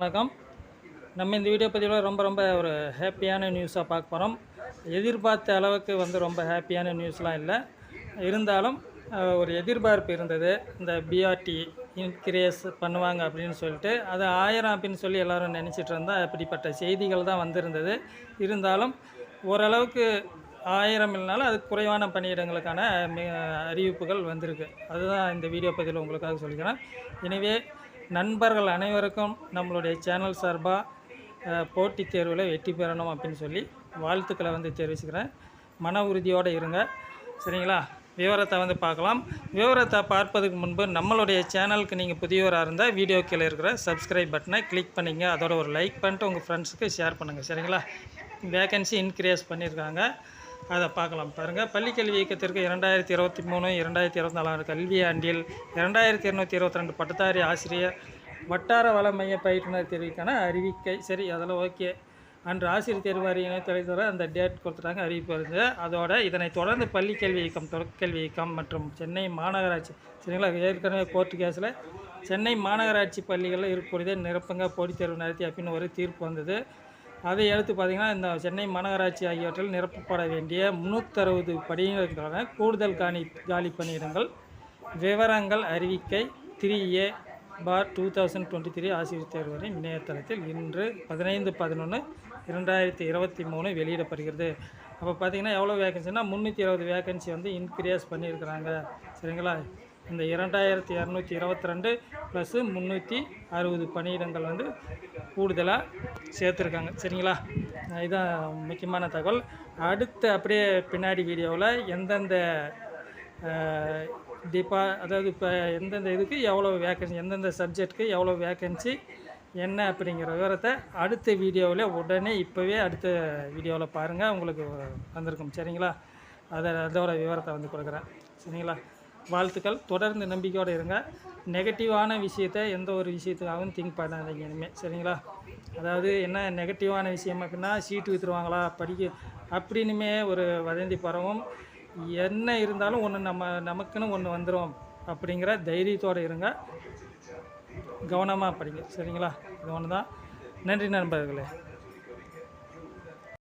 வணக்கம். நம்ம இந்த வீடியோ பதிவில் ரொம்ப ரொம்ப ஒரு ஹாப்பியான நியூஸாக பார்க்க போகிறோம் எதிர்பார்த்த அளவுக்கு வந்து ரொம்ப ஹாப்பியான நியூஸ்லாம் இல்லை. இருந்தாலும் ஒரு எதிர்பார்ப்பு இருந்தது. இந்த பிஆர்டி இன்க்ரேஸ் பண்ணுவாங்க அப்படின்னு சொல்லிட்டு அது ஆயிரம் அப்படின்னு சொல்லி எல்லோரும் நினச்சிட்டு இருந்தால் அப்படிப்பட்ட செய்திகள் தான் வந்திருந்தது. இருந்தாலும் ஓரளவுக்கு ஆயிரம் இல்லைனாலும் அது குறைவான பணியிடங்களுக்கான அறிவிப்புகள் வந்திருக்கு. அதுதான் இந்த வீடியோ பதிவில் உங்களுக்காக சொல்லிக்கிறேன். எனவே நண்பர்கள் அனைவருக்கும் நம்மளுடைய சேனல் சார்பாக போட்டித் தேர்வில் வெற்றி பெறணும் அப்படின்னு சொல்லி வாழ்த்துக்களை வந்து தெரிவிச்சுக்கிறேன். மன உறுதியோடு இருங்க. சரிங்களா? விவரத்தை வந்து பார்க்கலாம். விவரத்தை பார்ப்பதுக்கு முன்பு நம்மளுடைய சேனலுக்கு நீங்கள் புதியவராக இருந்தால் வீடியோ கீழே இருக்கிற சப்ஸ்கிரைப் பட்டனை கிளிக் பண்ணிங்க. அதோட ஒரு லைக் பண்ணிட்டு உங்கள் ஃப்ரெண்ட்ஸுக்கு ஷேர் பண்ணுங்கள் சரிங்களா? வேகன்சி இன்க்ரீஸ் பண்ணியிருக்காங்க அதை பார்க்கலாம் பாருங்கள் பள்ளிக்கல்வி இயக்கத்திற்கு இரண்டாயிரத்தி இருபத்தி மூணு இரண்டாயிரத்தி இருபத்தி நாலாம் கல்வியாண்டில் இரண்டாயிரத்தி இருநூத்தி இருபத்தி ரெண்டு பட்டதாரி ஆசிரியர் வட்டார வள மைய பயிற்றுனர் தேர்வுக்கான அறிவிக்கை. சரி அதெல்லாம் ஓகே. அன்று ஆசிரியர் தேர்வு வாரிய இணையதளத்தோட அந்த டேட் கொடுத்துட்டாங்க அறிவிப்பு வருது. அதோட இதனைத் தொடர்ந்து பள்ளிக்கல்வி இயக்கம் தொடக்கல்வி இயக்கம் மற்றும் சென்னை மாநகராட்சி சரிங்களா ஏற்கனவே கோர்ட்டு கேஸில் சென்னை மாநகராட்சி பள்ளிகளில் இருக்கக்கூடியதே நிரப்பங்க போட்டித் தேர்வு நடத்தி அப்படின்னு ஒரு தீர்ப்பு வந்தது. அதை அடுத்து பார்த்திங்கன்னா இந்த சென்னை மாநகராட்சி ஆகியவற்றில் நிரப்பப்பட வேண்டிய முந்நூற்றறுபது படிகளுக்கான கூடுதல் காணி காலி பணியிடங்கள் விவரங்கள் அறிவிக்கை three A bar two thousand twenty three ஆசிரியர் தேர்வரின் இணையதளத்தில் இன்று பதினைந்து பதினொன்று இரண்டாயிரத்தி இருபத்தி மூணு வெளியிடப்படுகிறது. அப்போ பார்த்தீங்கன்னா எவ்வளோ வேகன்சின்னா முந்நூற்றி இருபது வேகன்சி வந்து இன்க்ரீஸ் பண்ணியிருக்கிறாங்க. சரிங்களா? இந்த இரண்டாயிரத்தி இரநூத்தி இருபத்தி ரெண்டு ப்ளஸ்ஸு முந்நூற்றி அறுபது பணியிடங்கள் வந்து கூடுதலாக சேர்த்துருக்காங்க. சரிங்களா? இதுதான் முக்கியமான தகவல். அடுத்து அப்படியே பின்னாடி வீடியோவில் எந்தெந்த டிபா அதாவது இப்போ எந்தெந்த இதுக்கு எவ்வளோ வேக்கன்சி எந்தெந்த சப்ஜெக்ட்டுக்கு எவ்வளோ வேக்கன்சி என்ன அப்படிங்கிற விவரத்தை அடுத்த வீடியோவில் உடனே இப்போவே அடுத்த வீடியோவில் பாருங்கள் உங்களுக்கு வந்திருக்கும். சரிங்களா? அதை அதோட விவரத்தை வந்து கொடுக்குறேன். சரிங்களா? வாழ்த்துக்கள். தொடர்ந்து நம்பிக்கையோடு இருங்க. நெகட்டிவான விஷயத்தை எந்த ஒரு விஷயத்துக்காகவும் திங்க் பண்ணாதீங்க இனிமேல் சரிங்களா? அதாவது என்ன நெகட்டிவான விஷயம் அப்படின்னா சீட்டு விற்றுருவாங்களா படிக்க அப்படின்னுமே ஒரு வதந்தி பரவும். என்ன இருந்தாலும் ஒன்று நம்ம நமக்குன்னு ஒன்று வந்துடும் அப்படிங்கிற தைரியத்தோடு இருங்க. கவனமாக படிங்க. சரிங்களா? இது ஒன்று தான் நன்றி நண்பர்களே.